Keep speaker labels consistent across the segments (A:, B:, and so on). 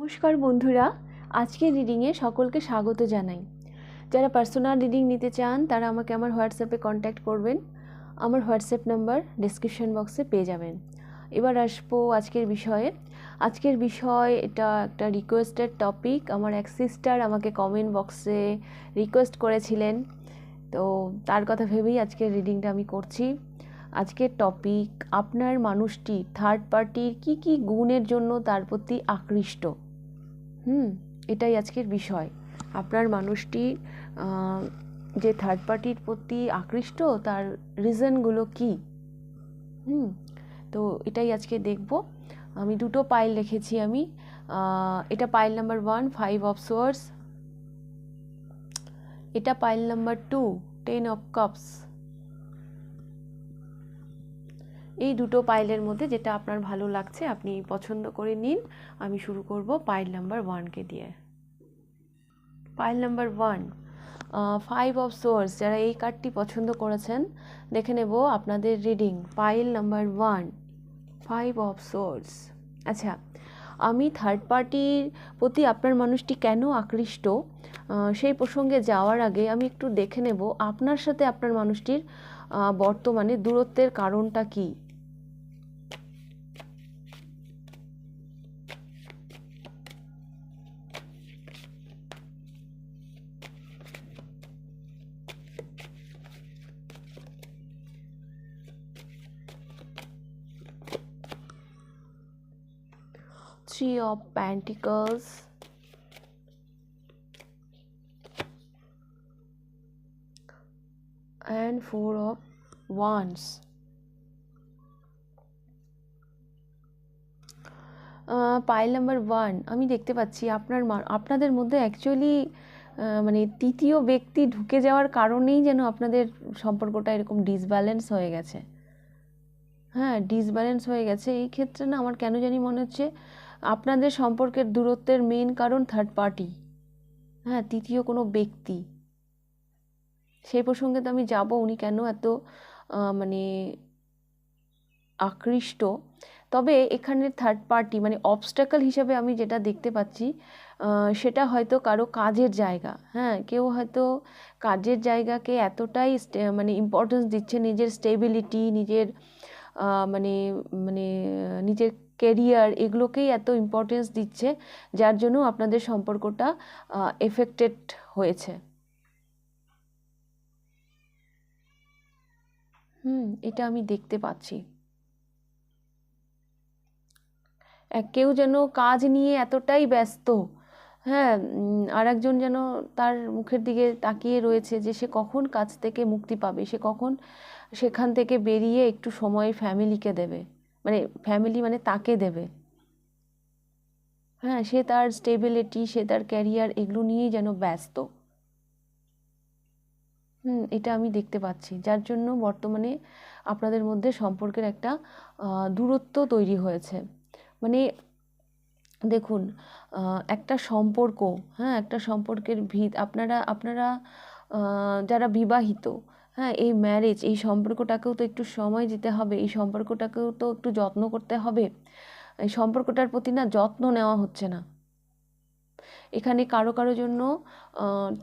A: নমস্কার বন্ধুরা আজকের রিডিংয়ে সকলকে স্বাগত জানাই। যারা পার্সোনাল রিডিং নিতে চান, তারা আমাকে আমার হোয়াটসঅ্যাপে কন্ট্যাক্ট করবেন। আমার হোয়াটসঅ্যাপ নাম্বার ডিসক্রিপশন বক্সে পেয়ে যাবেন। এবার আসব আজকের বিষয়ে। আজকের বিষয়, এটা একটা রিকোয়েস্টেড টপিক আমার এক সিস্টার আমাকে কমেন্ট বক্সে রিকোয়েস্ট করেছিলেন। তো তার কথা ভেবেই আজকের রিডিংটা আমি করছি। আজকের টপিক আপনার মানুষটি থার্ড পার্টির কি কি গুণের জন্য তার প্রতি আকৃষ্ট? হুম, এটাই আজকের বিষয়। আপনার মানুষটি যে থার্ড পার্টির প্রতি আকৃষ্ট, তার রিজনগুলো কি? হুম, তো এটাই আজকে দেখব। আমি দুটো পাইল রেখেছি আমি। এটা pile number one five of swords এটা pile number two ten of cups এই দুটো পাইলের মধ্যে যেটা আপনার ভালো লাগছে, আপনি পছন্দ করে নিন। আমি শুরু করব পাইল নাম্বার ওয়ানকে দিয়ে। Pile number one five of swords যারা এই কার্ডটি পছন্দ করেছেন, দেখে নেব আপনাদের reading pile number one five of swords আচ্ছা আমি থার্ড পার্টির প্রতি আপনার মানুষটি কেন আকৃষ্ট? সেই প্রসঙ্গে যাওয়ার আগে আমি একটু দেখে নেব আপনার সাথে আপনার মানুষটির বর্তমানে দূরত্বের কারণটা কী। Three of pentacles. And four of wands. Pile number one আমি দেখতে পাচ্ছি আপনার আপনাদের মধ্যে অ্যাকচুয়ালি মানে তৃতীয় ব্যক্তি ঢুকে যাওয়ার কারণেই যেন আপনাদের সম্পর্কটা এরকম ডিসব্যালেন্স হয়ে গেছে। হ্যাঁ ডিসব্যালেন্স হয়ে গেছে। এই ক্ষেত্রে না আমার কেন জানি মনে হচ্ছে আপনাদের সম্পর্কের দূরত্বের মেন কারণ থার্ড পার্টি হ্যাঁ তৃতীয় কোনো ব্যক্তি। সেই প্রসঙ্গে তো আমি যাব, উনি কেন এত মানে আকৃষ্ট। তবে এখানে থার্ড পার্টি মানে অবস্টাকল হিসাবে আমি যেটা দেখতে পাচ্ছি সেটা হয়তো কারও কাজের জায়গা। হ্যাঁ কেউ হয়তো কাজের জায়গাকে এতটাই মানে ইম্পর্টেন্স দিচ্ছে নিজের স্টেবিলিটি নিজের মানে মানে নিজের কেরিয়ার এগুলোকেই এত ইম্পর্টেন্স দিচ্ছে, যার জন্য আপনাদের সম্পর্কটা এফেক্টেড হয়েছে। হুম, এটা আমি দেখতে পাচ্ছি। কেউ যেন কাজ নিয়ে এতটাই ব্যস্ত হ্যাঁ আর একজন যেন তার মুখের দিকে তাকিয়ে রয়েছে যে সে কখন কাজ থেকে মুক্তি পাবে, সে কখন সেখান থেকে বেরিয়ে একটু সময় ফ্যামিলিকে দেবে। মানে ফ্যামিলি মানে তাকে দেবে। হ্যাঁ সে তার স্টেবিলিটি সে তার ক্যারিয়ার এগুলো নিয়েই যেন ব্যস্ত। হুম, এটা আমি দেখতে পাচ্ছি। যার জন্য বর্তমানে আপনাদের মধ্যে সম্পর্কের একটা দূরত্ব তৈরি হয়েছে। মানে দেখুন একটা সম্পর্ক হ্যাঁ একটা সম্পর্কের ভিত, আপনারা আপনারা যারা বিবাহিত হ্যাঁ এই ম্যারেজ এই সম্পর্কটাকেও তো একটু সময় দিতে হবে, এই সম্পর্কটাকেও তো একটু যত্ন করতে হবে। এই সম্পর্কটার প্রতি না যত্ন নেওয়া হচ্ছে না। এখানে কারও কারও জন্য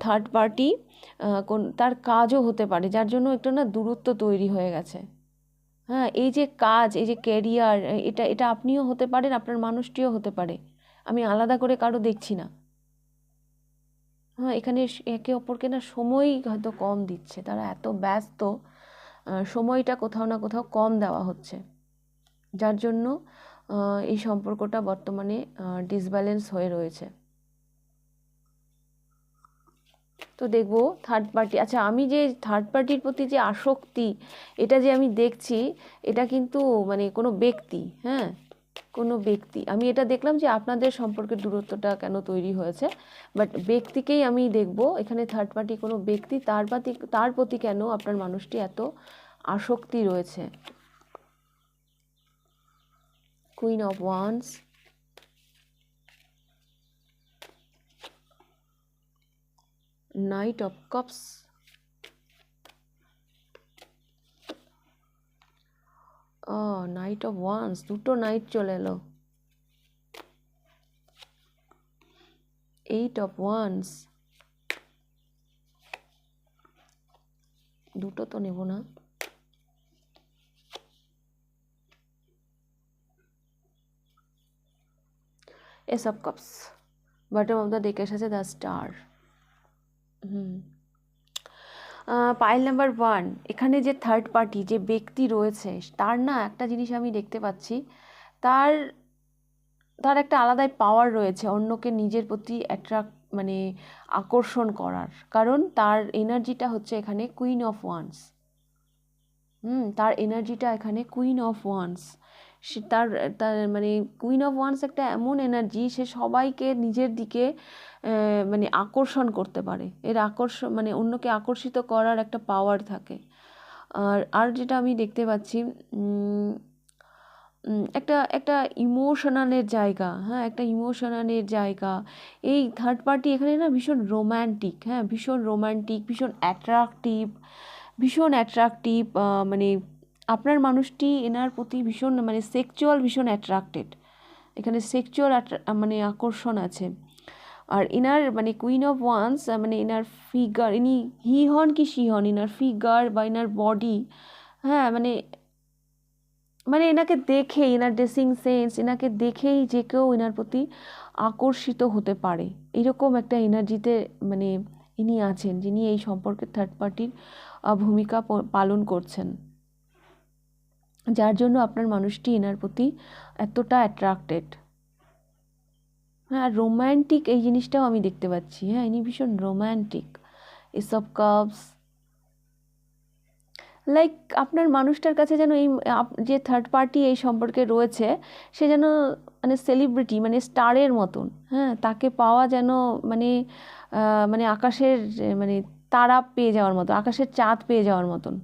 A: থার্ড পার্টি কোন, তার কাজও হতে পারে, যার জন্য একটু না দূরত্ব তৈরি হয়ে গেছে। হ্যাঁ এই যে কাজ, এই যে ক্যারিয়ার এটা এটা আপনিও হতে পারেন, আপনার মানুষটিও হতে পারে। আমি আলাদা করে কারও দেখছি না। হ্যাঁ এখানে একে অপরকে না সময় হয়তো কম দিচ্ছে। তারা এত ব্যস্ত সময়টা কোথাও না কোথাও কম দেওয়া হচ্ছে। যার জন্য এই সম্পর্কটা বর্তমানে ডিসব্যালেন্স হয়ে রয়েছে। তো দেখব থার্ড পার্টি আচ্ছা আমি যে থার্ড পার্টির প্রতি যে আসক্তি, এটা যে আমি দেখছি, এটা কিন্তু মানে কোনো ব্যক্তি হ্যাঁ? কোনো ব্যক্তি, আমি এটা দেখলাম যে আপনাদের সম্পর্কে দূরত্বটা কেন তৈরি হয়েছে বাট ব্যক্তিকেই আমি দেখব, এখানে থার্ড পার্টি কোনো ব্যক্তি তার প্রতি তার প্রতি কেন আপনার মানুষটি এত আসক্তি রয়েছে? Queen of wands knight of cups O knight of wands দুটো নাইট চলে এলো। এইট অফ ওয়ান্স দুটো তো নেব না। Ace of cups bottom of the ডেকে এসেছে the star hmm. Pile number one এখানে যে থার্ড পার্টি যে ব্যক্তি রয়েছে, তার না একটা জিনিস আমি দেখতে পাচ্ছি। তার তার একটা আলাদাই পাওয়ার রয়েছে অন্যকে নিজের প্রতি অ্যাট্রাক্ট মানে আকর্ষণ করার। কারণ তার এনার্জিটা হচ্ছে এখানে কুইন অফ ওয়ান্স হুম, তার এনার্জিটা এখানে কুইন অফ ওয়ান্স সে তার তার মানে কুইন অফ ওয়ান্স একটা এমন এনার্জি সে সবাইকে নিজের দিকে মানে আকর্ষণ করতে পারে। এর আকর্ষণ মানে অন্যকে আকর্ষিত করার একটা পাওয়ার থাকে। আর আর যেটা আমি দেখতে পাচ্ছি একটা একটা ইমোশনালের জায়গা হ্যাঁ একটা ইমোশনালের জায়গা। এই থার্ড পার্টি এখানে না ভীষণ রোম্যান্টিক হ্যাঁ ভীষণ রোম্যান্টিক ভীষণ অ্যাট্রাকটিভ ভীষণ অ্যাট্রাকটিভ মানে আপনার মানুষটি এনার প্রতি ভীষণ মানে সেক্সুয়াল ভীষণ অ্যাট্রাক্টেড এখানে সেক্সুয়াল মানে আকর্ষণ আছে। আর এনার মানে কুইন অফ ওয়ান্স মানে এনার ফিগার ইনি হি হন কি সি হন? এনার ফিগার বা এনার বডি হ্যাঁ মানে মানে এনাকে দেখেই এনার ড্রেসিং সেন্স এনাকে দেখেই যে কেউ এনার প্রতি আকর্ষিত হতে পারে। এরকম একটা এনার্জিতে মানে ইনি আছেন, যিনি এই সম্পর্কে থার্ড পার্টির ভূমিকা পালন করছেন। যার জন্য আপনার মানুষটি এনার প্রতি এতটা অ্যাট্রাক্টেড হ্যাঁ রোম্যান্টিক এই জিনিসটাও আমি দেখতে পাচ্ছি। হ্যাঁ ইনি ভীষণ রোম্যান্টিক এসব কাপস লাইক আপনার মানুষটার কাছে যেন এই যে থার্ড পার্টি এই সম্পর্কে রয়েছে, সে যেন মানে সেলিব্রিটি মানে স্টারের মতন। হ্যাঁ তাকে পাওয়া যেন মানে মানে আকাশের মানে তারা পেয়ে যাওয়ার মতো, আকাশের চাঁদ পেয়ে যাওয়ার মতন।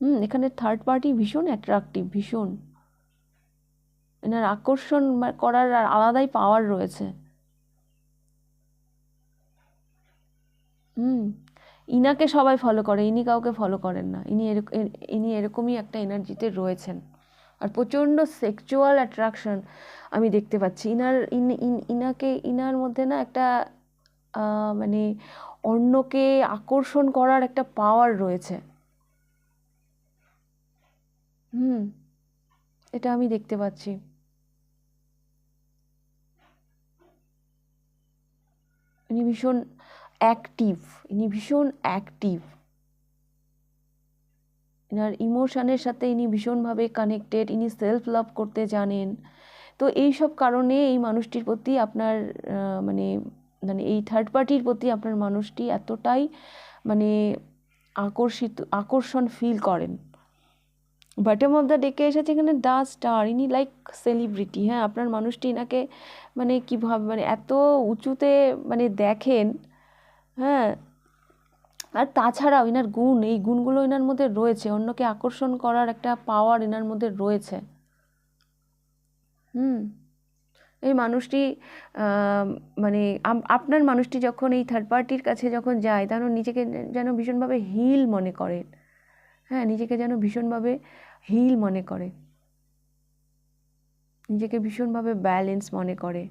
A: হুম, এখানে থার্ড পার্টি ভীষণ অ্যাট্রাকটিভ ভীষণ। এনার আকর্ষণ করার আর আলাদাই পাওয়ার রয়েছে। হুম, ইনাকে সবাই ফলো করে, ইনি কাউকে ফলো করেন না। ইনি এরকম ইনি এরকমই একটা এনার্জিতে রয়েছেন। আর প্রচণ্ড সেক্সুয়াল অ্যাট্রাকশন আমি দেখতে পাচ্ছি। ইনার ইনাকে, ইনার মধ্যে না একটা মানে অন্যকে আকর্ষণ করার একটা পাওয়ার রয়েছে। হুম, এটা আমি দেখতে পাচ্ছি। ইনি ভীষণ অ্যাক্টিভ ইনি ভীষণ অ্যাক্টিভ এনার ইমোশনের সাথে ইনি ভীষণভাবে কানেক্টেড ইনি সেলফ লাভ করতে জানেন। তো এই সব কারণে এই মানুষটির প্রতি আপনার মানে মানে এই থার্ড পার্টির প্রতি আপনার মানুষটি এতটাই মানে আকর্ষিত, আকর্ষণ ফিল করেন। বটম অফ দ্য ডেকে এসেছে এখানে দ্য স্টার ইনি লাইক সেলিব্রিটি হ্যাঁ? আপনার মানুষটি এনাকে মানে কীভাবে মানে এত উঁচুতে মানে দেখেন হ্যাঁ? আর তাছাড়াও এনার গুণ, এই গুণগুলো এনার মধ্যে রয়েছে, অন্যকে আকর্ষণ করার একটা পাওয়ার এনার মধ্যে রয়েছে। হুম? এই মানুষটি মানে আপনার মানুষটি যখন এই থার্ড পার্টির কাছে যখন যায় তখন নিজেকে যেন ভীষণভাবে হিল মনে করেন। হ্যাঁ নিজেকে যেন ভীষণভাবে হিল মনে করে। নিজেকে ভীষণভাবে ব্যালেন্স মনে করে।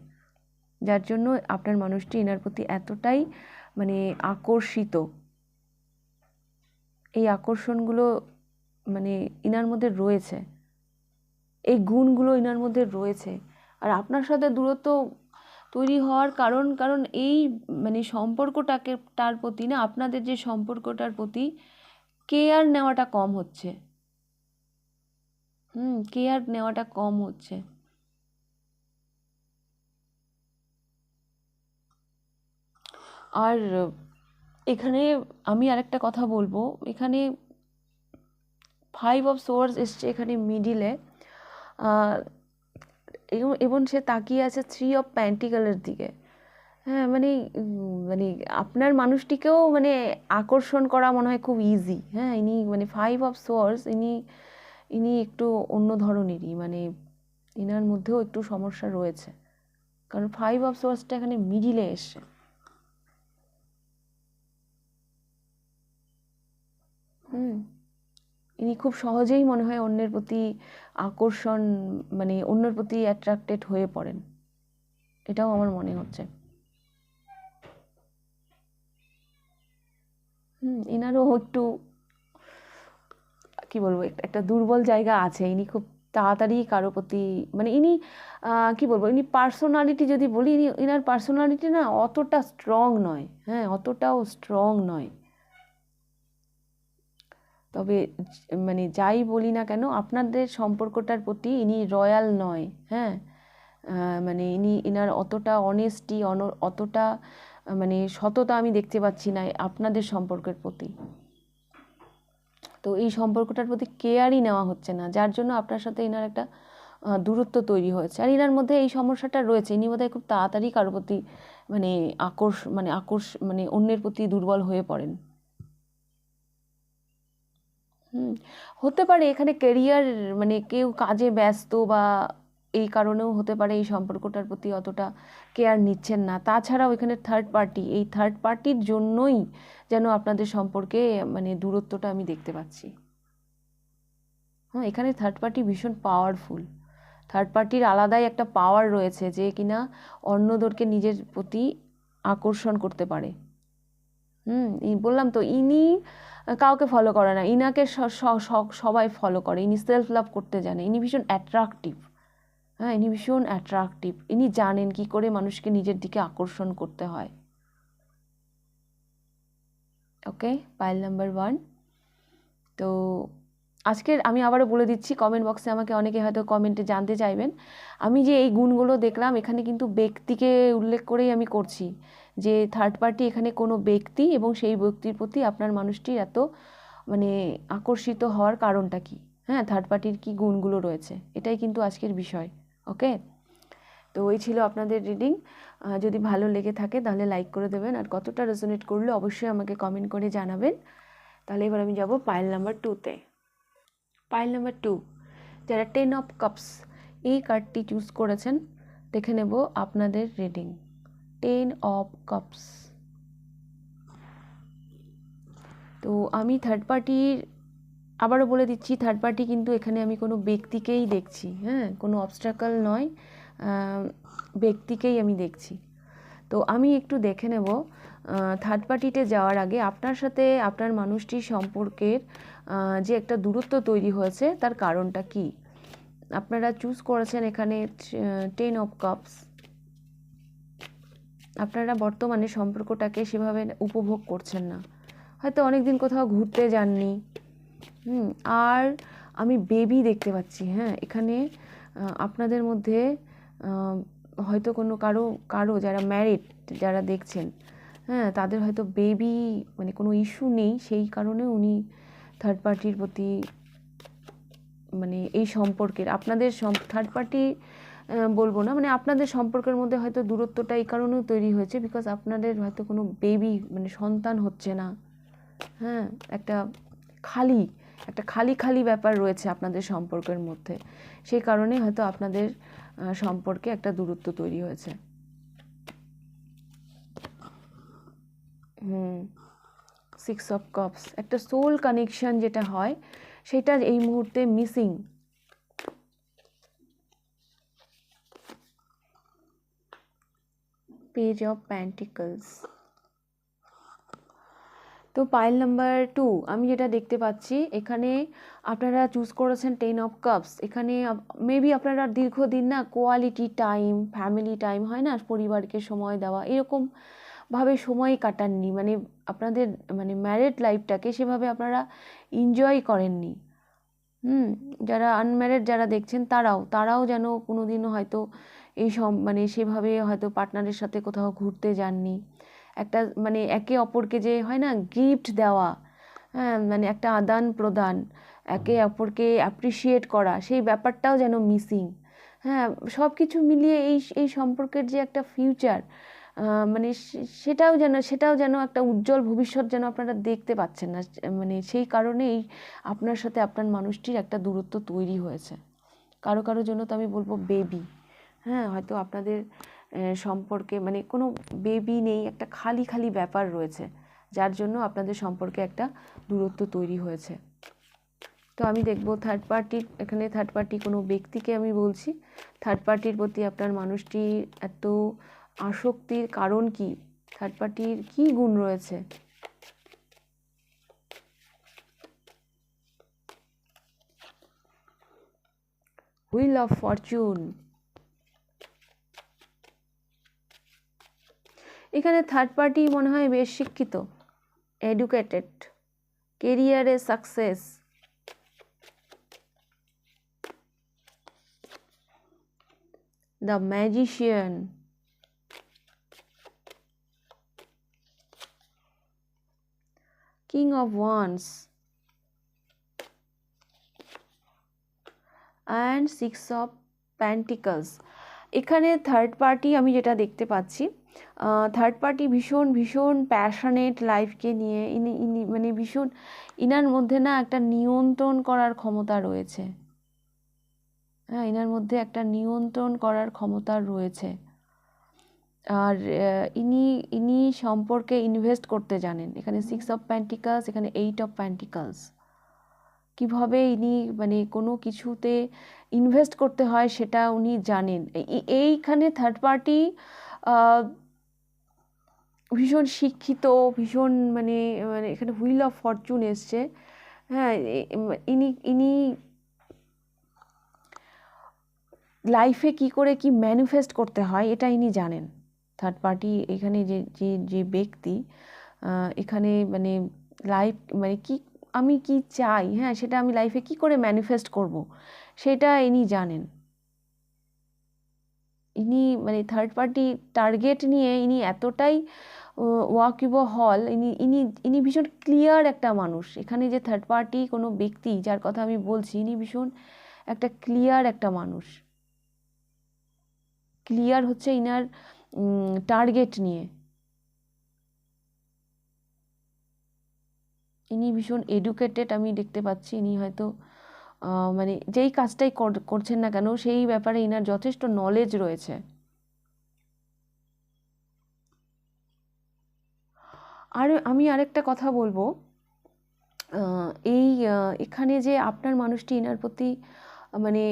A: যার জন্য আপনার মানুষটি এনার প্রতি এতটাই মানে আকর্ষিত। এই আকর্ষণগুলো মানে ইনার মধ্যে রয়েছে। এই গুণগুলো ইনার মধ্যে রয়েছে। আর আপনার সাথে দূরত্ব তৈরি হওয়ার কারণ কারণ এই মানে সম্পর্কটাকে, তার প্রতি না, আপনাদের যে সম্পর্কটার প্রতি কেয়ার নেওয়াটা কম হচ্ছে। হুম কেয়ার নেওয়াটা কম হচ্ছে। আর এখানে আমি আরেকটা কথা বলব। এখানে ফাইভ অফ সোয়ার্স এসছে এখানে মিডিলে এবং সে তাকিয়ে আছে থ্রি অফ প্যান্টিকালের দিকে। হ্যাঁ মানে মানে আপনার মানুষটিকেও মানে আকর্ষণ করা মনে হয় খুব ইজি হ্যাঁ ইনি মানে ফাইভ অফ সোয়ার্স ইনি ইনি একটু অন্য ধরনেরই মানে এনার মধ্যেও একটু সমস্যা রয়েছে। কারণ ফাইভ অফ সোয়ার্সটা এখানে মিডিলে এসছে। হুম। ইনি খুব সহজেই মনে হয় অন্যের প্রতি আকর্ষণ মানে অন্যের প্রতি অ্যাট্রাক্টেড হয়ে পড়েন। এটাও আমার মনে হচ্ছে। এনারও একটু, কি বলব একটা- দুর্বল জায়গা আছে। ইনি খুব তাড়াতাড়ি কারও প্রতি মানে ইনি কি বলব, ইনি পার্সোনালিটি যদি বলি, ইনি, ইনার পার্সোনালিটি না অতটা স্ট্রং নয়। হ্যাঁ অতটাও স্ট্রং নয়। তবে মানে যাই বলি না কেন, আপনাদের সম্পর্কটার প্রতি ইনি রয়্যাল নয়। হ্যাঁ মানে ইনি, ইনার অতটা অনেস্টি অন, অতটা মানে সততা আমি দেখতে পাচ্ছি না আপনাদের সম্পর্কের প্রতি। তো এই সম্পর্কটার প্রতি কেয়ারই নেওয়া হচ্ছে না, যার জন্য আপনার সাথে এনার একটা দূরত্ব তৈরি হয়েছে। আর এনার মধ্যে এই সমস্যাটা রয়েছে, ইনি বোধহয় খুব তাড়াতাড়ি কারোর প্রতি মানে আকর্ষ মানে আকর্ষ মানে অন্যের প্রতি দুর্বল হয়ে পড়েন। হুম, হতে পারে এখানে কেরিয়ার মানে কেউ কাজে ব্যস্ত বা এই কারণেও হতে পারে এই সম্পর্কটার প্রতি অতটা কেয়ার নিচ্ছেন না। তাছাড়াও এখানে থার্ড পার্টি এই থার্ড পার্টির জন্যই যেন আপনাদের সম্পর্কে মানে দূরত্বটা আমি দেখতে পাচ্ছি। হ্যাঁ এখানে থার্ড পার্টি ভীষণ পাওয়ারফুল থার্ড পার্টির আলাদাই একটা পাওয়ার রয়েছে যে কিনা অন্যদেরকে নিজের প্রতি আকর্ষণ করতে পারে। হুম বললাম তো, ইনি কাউকে ফলো করে না, ইনাকে সবাই ফলো করে, ইনি সেলফ লাভ করতে জানে, ইনি ভীষণ অ্যাট্রাকটিভ হ্যাঁ ইনি ভীষণ অ্যাট্রাকটিভ ইনি জানেন কি করে মানুষকে নিজের দিকে আকর্ষণ করতে হয়। ওকে পাইল নাম্বার ওয়ান তো আজকের আমি আবারও বলে দিচ্ছি কমেন্ট বক্সে আমাকে অনেকে হয়তো কমেন্টে জানতে চাইবেন। আমি যে এই গুণগুলো দেখলাম, এখানে কিন্তু ব্যক্তিকে উল্লেখ করেই আমি করছি যে থার্ড পার্টি এখানে কোনো ব্যক্তি এবং সেই ব্যক্তির প্রতি আপনার মানুষটির এত মানে আকর্ষিত হওয়ার কারণটা কি? হ্যাঁ থার্ড পার্টির কি গুণগুলো রয়েছে? এটাই কিন্তু আজকের বিষয়। ওকে? তো ওই ছিল আপনাদের রিডিং। যদি ভালো লেগে থাকে তাহলে লাইক করে দেবেন। আর কতটা রেজোনেট করলে অবশ্যই আমাকে কমেন্ট করে জানাবেন। তাহলে এবার আমি যাব পাইল নাম্বার টুতে পাইল নাম্বার টু যারা টেন অফ কাপস এই কার্ডটি চুজ করেছেন, দেখে নেব আপনাদের রিডিং টেন অফ কাপস তো আমি থার্ড পার্টির আবারও বলে দিচ্ছি থার্ড পার্টি কিন্তু এখানে আমি কোনো ব্যক্তিকেই দেখছি হ্যাঁ কোনো অবস্ট্রাকল নয় ব্যক্তিকেই আমি দেখছি। তো আমি একটু দেখে নেব থার্ড পার্টিতে যাওয়ার আগে আপনার সাথে আপনার মানুষটির সম্পর্কের যে একটা দূরত্ব তৈরি হয়েছে তার কারণটা কি? আপনারা চুজ করেছেন এখানে টেন অফ কাপস আপনারা বর্তমানে সম্পর্কটাকে সেভাবে উপভোগ করছেন না। হয়তো অনেক দিন কোথাও ঘুরতে যাননি হুম, আর আমি বেবি দেখতে পাচ্ছি হ্যাঁ? এখানে আপনাদের মধ্যে হয়তো কোনো কারও কারও যারা ম্যারিড যারা দেখছেন হ্যাঁ? তাদের হয়তো বেবি মানে কোনো ইস্যু নেই, সেই কারণে উনি থার্ড পার্টির প্রতি মানে এই সম্পর্কের, আপনাদের থার্ড পার্টি বলব না মানে আপনাদের সম্পর্কের মধ্যে হয়তো দূরত্বটা এই কারণেও তৈরি হয়েছে বিকজ আপনাদের হয়তো কোনো বেবি মানে সন্তান হচ্ছে না হ্যাঁ? একটা খালি একটা খালি খালি ব্যাপার রয়েছে আপনাদের সম্পর্কের মধ্যে। সেই কারণে হয়তো আপনাদের সম্পর্কে একটা দূরত্ব তৈরি হয়েছে। হুম সিক্স অফ কাপস একটা সোল কানেকশন যেটা হয়, সেটা এই মুহূর্তে মিসিং পেজ অফ প্যান্টিকলস তো পাইল নাম্বার টু আমি যেটা দেখতে পাচ্ছি, এখানে আপনারা চুজ করেছেন টেন অফ কাপস এখানে মেবি আপনারা দীর্ঘদিন না কোয়ালিটি টাইম ফ্যামিলি টাইম হয় না, পরিবারকে সময় দেওয়া, এরকম ভাবে সময় কাটাননি। মানে আপনাদের মানে ম্যারিড লাইফটাকে সেভাবে আপনারা এনজয় করেননি। হুম, যারা আনম্যারিড যারা দেখছেন, তারাও তারাও যেন কোনো দিনও হয়তো এই সব মানে সেভাবে হয়তো পার্টনারের সাথে কোথাও ঘুরতে যাননি। একটা মানে একে অপরকে যে হয় না গিফট দেওয়া হ্যাঁ মানে একটা আদান প্রদান একে অপরকে অ্যাপ্রিসিয়েট করা সেই ব্যাপারটাও যেন মিসিং হ্যাঁ সব কিছু মিলিয়ে এই এই সম্পর্কের যে একটা ফিউচার মানে সেটাও যেন সেটাও যেন একটা উজ্জ্বল ভবিষ্যৎ যেন আপনারা দেখতে পাচ্ছেন না মানে সেই কারণেই আপনার সাথে আপনার মানুষটির একটা দূরত্ব তৈরি হয়েছে। কারও কারও জন্য তো আমি বলব বেবি হ্যাঁ হয়তো আপনাদের সম্পর্কে মানে কোনো বেবি নেই, একটা খালি খালি ব্যাপার রয়েছে, যার জন্য আপনাদের সম্পর্কে একটা দূরত্ব তৈরি হয়েছে। তো আমি দেখব থার্ড পার্টির এখানে থার্ড পার্টি কোনো ব্যক্তিকে আমি বলছি। থার্ড পার্টির প্রতি আপনার মানুষটি এত আসক্তির কারণ কি? থার্ড পার্টির কি গুণ রয়েছে? হুইল অফ ফরচুন এখানে থার্ড পার্টি মনে হয় বেশ শিক্ষিত এডুকেটেড কেরিয়ারে success the magician king of wands and six of pentacles এখানে থার্ড পার্টি আমি যেটা দেখতে পাচ্ছি থার্ড পার্টি ভীষণ ভীষণ প্যাশনেট লাইফকে নিয়ে, ইনি ইনি মানে ভীষণ, ইনার মধ্যে না একটা নিয়ন্ত্রণ করার ক্ষমতা রয়েছে। হ্যাঁ ইনার মধ্যে একটা নিয়ন্ত্রণ করার ক্ষমতা রয়েছে। আর ইনি ইনি সম্পর্কে ইনভেস্ট করতে জানেন। এখানে সিক্স অফ প্যান্টিকালস এখানে এইট অফ প্যান্টিকালস কীভাবে ইনি মানে কোনো কিছুতে ইনভেস্ট করতে হয় সেটা উনি জানেন। এইখানে থার্ড পার্টি ভীষণ শিক্ষিত, ভীষণ মানে মানে এখানে হুইল অফ ফরচুন এসছে। হ্যাঁ ইনি ইনি লাইফে কি করে কি ম্যানিফেস্ট করতে হয় এটা ইনি জানেন। থার্ড পার্টি এখানে যে যে যে ব্যক্তি এখানে মানে লাইফ মানে কি, আমি কি চাই হ্যাঁ সেটা আমি লাইফে কি করে ম্যানিফেস্ট করব, সেটা ইনি জানেন। ইনি মানে থার্ড পার্টি টার্গেট নিয়ে ইনি এতটাই ওয়াকিব হল ইনি ইনি ইনি ভীষণ ক্লিয়ার একটা মানুষ। এখানে যে থার্ড পার্টি কোনো ব্যক্তি, যার কথা আমি বলছি, ইনি ভীষণ একটা ক্লিয়ার একটা মানুষ। ক্লিয়ার হচ্ছে ইনার টার্গেট নিয়ে। ইনি ভীষণ এডুকেটেড আমি দেখতে পাচ্ছি, ইনি হয়তো মানে যেই কাজটাই করছেন না কেন, সেই ব্যাপারে ইনার যথেষ্ট নলেজ রয়েছে। আর, আমি আরেকটা কথা বলব। এই এখানে যে আপনার মানুষটি এনার প্রতি মানে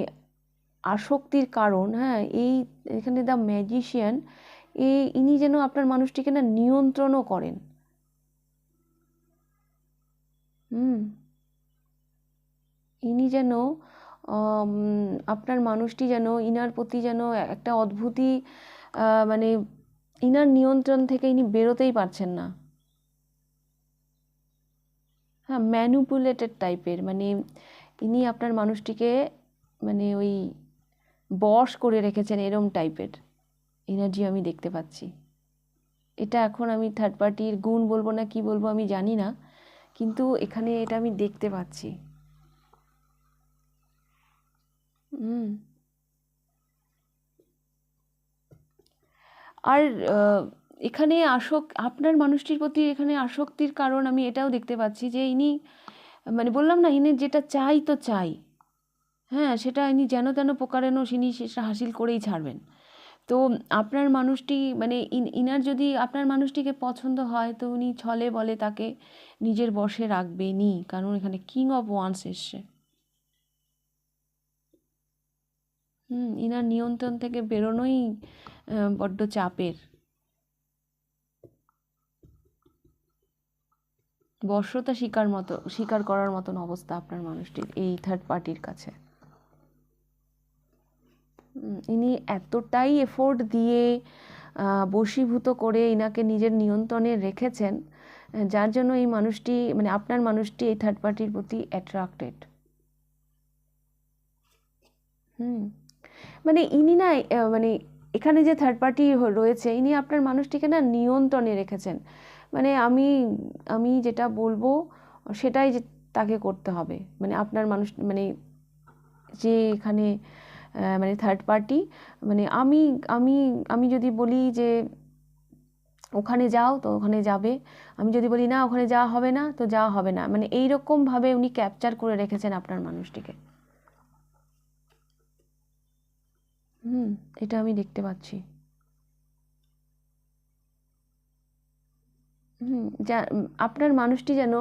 A: আসক্তির কারণ হ্যাঁ এই, এখানে দ্য ম্যাজিশিয়ান এই ইনি যেন আপনার মানুষটিকে না নিয়ন্ত্রণও করেন। হুম। ইনি যেন আপনার মানুষটি যেন, ইনার প্রতি যেন একটা অদ্ভুতি মানে ইনার নিয়ন্ত্রণ থেকে ইনি বেরোতেই পারছেন না। হ্যাঁ ম্যানুপুলেটেড টাইপের মানে ইনি আপনার মানুষটিকে মানে ওই বশ করে রেখেছেন এরম টাইপের এনার্জি আমি দেখতে পাচ্ছি। এটা এখন আমি থার্ড পার্টির গুণ বলব না, কি বলব আমি জানি না, কিন্তু এখানে এটা আমি দেখতে পাচ্ছি। হুম। আর এখানে আসক, আপনার মানুষটির প্রতি এখানে আসক্তির কারণ আমি এটাও দেখতে পাচ্ছি যে ইনি মানে বললাম না, ইনি যেটা চাই তো চাই। হ্যাঁ সেটা ইনি যেন তেন প্রকারেণ ইনি সেটা হাসিল করেই ছাড়বেন। তো আপনার মানুষটি মানে ইনার যদি আপনার মানুষটিকে পছন্দ হয়, তো উনি ছলে বলে তাকে নিজের বশে রাখবেনই কারণ এখানে কিং অফ ওয়ান্স এসছে। হুম, ইনার নিয়ন্ত্রণ থেকে বেরোনোই বড্ড চাপের। বর্ষতা স্বীকার মতো স্বীকার করার মতন অবস্থা আপনার মানুষটির, এই থার্ড পার্টির কাছে। ইনি এতটাই এফোর্ট দিয়ে বশীভূত করে ইনাকে নিজের নিয়ন্ত্রণে রেখেছেন, যার জন্য এই মানুষটি মানে আপনার মানুষটি এই থার্ড পার্টির প্রতি অ্যাট্রাক্টেড হুম মানে ইনি না মানে এখানে যে থার্ড পার্টি রয়েছে, ইনি আপনার মানুষটিকে না নিয়ন্ত্রণে রেখেছেন। মানে আমি আমি যেটা বলব, সেটাই যে তাকে করতে হবে। মানে আপনার মানুষ মানে যে এখানে মানে থার্ড পার্টি মানে আমি আমি আমি যদি বলি যে ওখানে যাও তো ওখানে যাবে। আমি যদি বলি না ওখানে যাওয়া হবে না তো যাওয়া হবে না। মানে এইরকমভাবে উনি ক্যাপচার করে রেখেছেন আপনার মানুষটিকে। হুম, এটা আমি দেখতে পাচ্ছি। যা আপনার মানুষটি যেন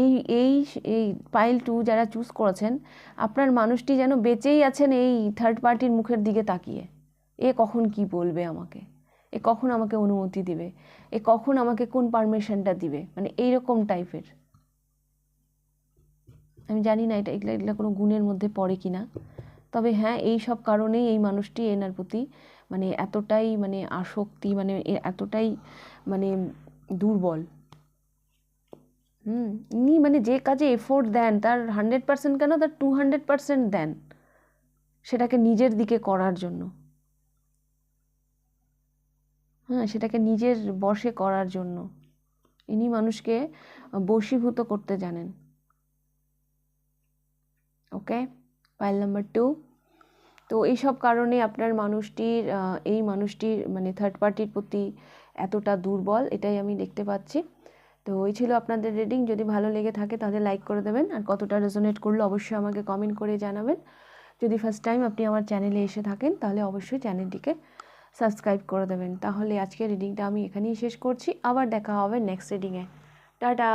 A: এই এই এই পাইল টু যারা চুজ করেছেন, আপনার মানুষটি যেন বেঁচেই আছেন এই থার্ড পার্টির মুখের দিকে তাকিয়ে। এ কখন কি বলবে আমাকে? এ কখন আমাকে অনুমতি দিবে? এ কখন আমাকে কোন পারমিশনটা দিবে? মানে এইরকম টাইপের আমি জানি না এটা, এগুলো এগুলো কোনো গুণের মধ্যে পড়ে কি না। তবে হ্যাঁ এই সব কারণেই এই মানুষটি এনার প্রতি মানে এতটাই মানে আসক্তি মানে এতটাই মানে দুর্বল। হুম ইনি মানে যে কাজে এফোর্ট দেন, তার হান্ড্রেড পার্সেন্ট কেন? তার টু হান্ড্রেড পার্সেন্ট দেন। সেটাকে নিজের দিকে করার জন্য। হ্যাঁ সেটাকে নিজের বশে করার জন্য। ইনি মানুষকে বশীভূত করতে জানেন। ওকে? পাইল নাম্বার টু তো এইসব কারণে আপনার মানুষটির এই মানুষটির মানে থার্ড পার্টির প্রতি এতটা দুর্বল, এটাই আমি দেখতে পাচ্ছি। তো ওই ছিল আপনাদের রিডিং যদি ভালো লেগে থাকে তাহলে লাইক করে দেবেন, আর কতটা রেজোনেট করল অবশ্যই আমাকে কমেন্ট করে জানাবেন। যদি ফার্স্ট টাইম আপনি আমার চ্যানেলে এসে থাকেন, তাহলে অবশ্যই চ্যানেলটিকে সাবস্ক্রাইব করে দেবেন। তাহলে আজকে রিডিংটা আমি এখানেই শেষ করছি, আবার দেখা হবে নেক্সট রিডিংয়ে টাটা!